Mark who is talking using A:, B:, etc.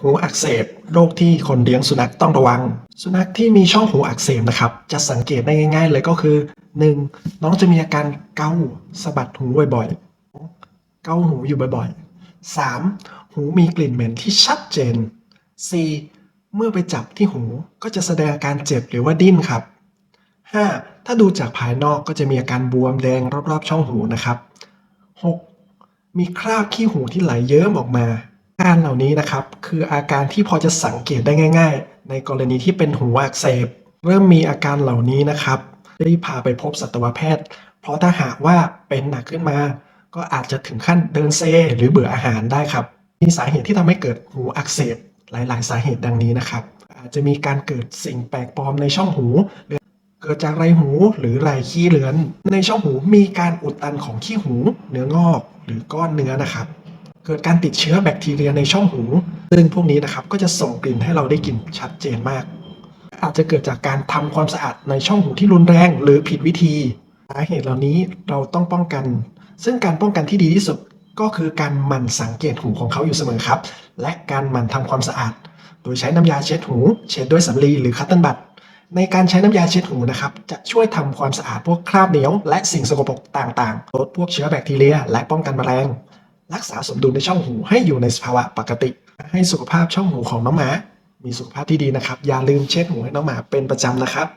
A: หูอักเสบโรคที่คนเลี้ยงสุนัขต้องระวัง สุนัขที่มีช่องหูอักเสบนะครับ จะสังเกตได้ง่าย ๆ เลยก็คือ 1. น้องจะมีอาการเกาสะบัดหูบ่อยๆ เกาหูอยู่บ่อยๆ 3. หูมีกลิ่นเหม็นที่ชัดเจน 4. เมื่อไปจับที่หูก็จะแสดงอาการเจ็บหรือว่าดิ้นครับ 5. ถ้าดูจากภายนอกก็จะมีอาการบวมแดงรอบๆ ช่องหูนะครับ 6. มีคราบขี้หูที่ไหลเยิ้มออกมา การเหล่านี้นะครับ คืออาการที่พอจะสังเกตได้ง่าย ๆ ในกรณีที่เป็นหูอักเสบ เริ่มมีอาการเหล่านี้นะครับรีบพาไปพบสัตวแพทย์ เพราะถ้าหากว่าเป็นหนักขึ้นมา ก็อาจจะถึงขั้นเดินเซ หรือเบื่ออาหารได้ครับ มีสาเหตุที่ทำให้เกิดหูอักเสบหลาย ๆ สาเหตุดังนี้นะครับ อาจจะมีการเกิดสิ่งแปลกปลอมในช่องหูเกิดจากไรหูหรือไรขี้เลือน ในช่องหูมีการอุดตันของขี้หู เนื้องอก หรือก้อนเนื้อนะครับ เกิดการติดเชื้อแบคทีเรียในช่องหูซึ่งพวกนี้นะครับก็จะส่งกลิ่นให้เราได้กลิ่นชัดเจนมาก อาจจะเกิดจากการทำความสะอาดในช่องหูที่รุนแรงหรือผิดวิธีสาเหตุเหล่านี้เราต้องป้องกัน ซึ่งการป้องกันที่ดีที่สุดก็คือการหมั่นสังเกตหูของเขาอยู่เสมอครับ และการหมั่นทำความสะอาด โดยใช้น้ำยาเช็ดหู เช็ดด้วยสำลีหรือคัตเติ้ลบัตในการใช้น้ำยาเช็ดหูนะครับ จะช่วยทำความสะอาดพวกคราบเหนียว และสิ่งสกปรกต่างๆลดพวกเชื้อแบคทีเรีย และป้องกันแมลง รักษาสมดุลในช่องหูให้อยู่ในสภาวะปกติ ให้สุขภาพช่องหูของน้องหมา มีสุขภาพที่ดีนะครับ อย่าลืมเช็ดหูให้น้องหมาเป็นประจำนะครับ